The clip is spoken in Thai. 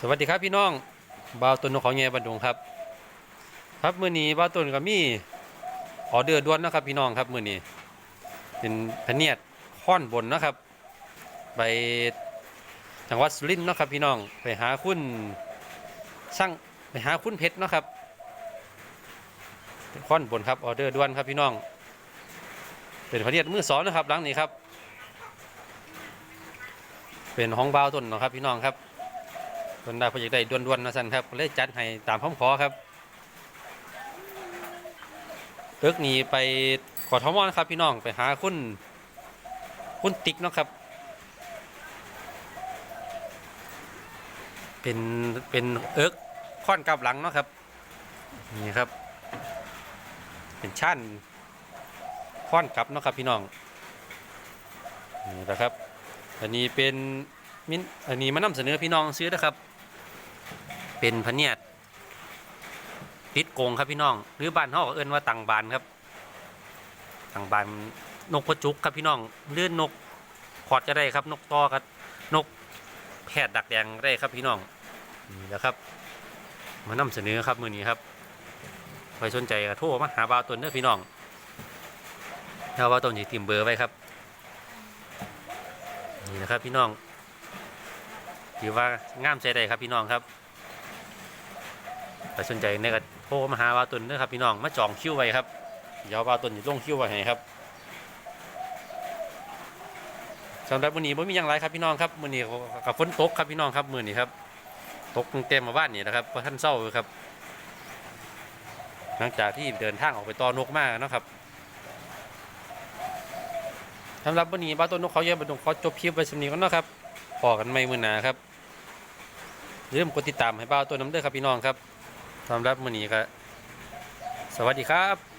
สวัสดีครับพี่น้องบ่าวตุนนกของแง่บันดุงครับ ครับมื้อนี้บ่าวตุนก็มีออเดอร์ด่วนนะครับพี่น้องครับมื้อนี้เป็นพเนียดค้อนบนนะครับ ไปจังหวัดสุรินทร์นะครับพี่น้องไปหาคุณช่างไปหาคุณเพชรนะครับค้อนบนครับออเดอร์ด่วนครับพี่น้อง เป็นพเนียดมือสองนะครับหลังนี้ครับ เป็นห้องบ่าวตุนนะครับพี่น้องครับ คนได้พออยากได้ด่วนๆนะสั่นครับเลยจัดให้ตามคำขอครับเอิกนีไปกอทมอนครับพี่น้องไปหาคุณคุณติ๊กเนาะครับ เป็นเป็นเอิกค่อนกับหลังเนาะครับนี่ครับ เป็นชั้นค่อนกับเนาะครับพี่น้องนี่แหละครับ อันนี้เป็นมินอันนี้มานำเสนอพี่น้องซื้อนะครับ เป็นพเนียดติดโกงครับพี่น้อง หรือบ้านเฮาเอิ้นว่าตังบานครับตังบานนกพะจุกครับพี่น้องเลื่อนนกขอดก็ได้ครับ นกตอกับนกแพทย์ดักแดงได้ครับพี่น้องนี่แหละครับ มานำเสนอครับมือนี้ครับใครสนใจก็โทรมาหาบ่าวตนเด้อพี่น้องถ้าบ่าวตนจะติมเบอร์ไว้ครับนี่นะครับพี่น้องถือว่างามใจใดครับพี่น้องครับ ไปสนใจเนี่ยก็โทรมาหาวาตุนเด้อครับพี่น้องมาจองคิวไว้ครับเดี๋ยววาตุนจะลงคิวไว้ให้ครับสำหรับมื้อนี้ไม่มีอย่างไรครับพี่น้องครับมื้อนี้กับฝนตกครับพี่น้องครับมื้อนี้ครับตกเต็มมาบ้านนี่นะครับเพราะท่านเศร้าอยู่ครับ หลังจากที่เดินทางออกไปตอนกมากนะครับสำหรับวันนี้บ้าต้นนกเขาเยอะบันดงเขอจบคลิปไว้สำนีก่อนนาะครับพอกันไม่มือหนาครับอย่าลืมกดติดตามให้บ้าต้นน้ำเด้อครับพี่น้องครับ สำหรับมื้อนี้ก็สวัสดีครับ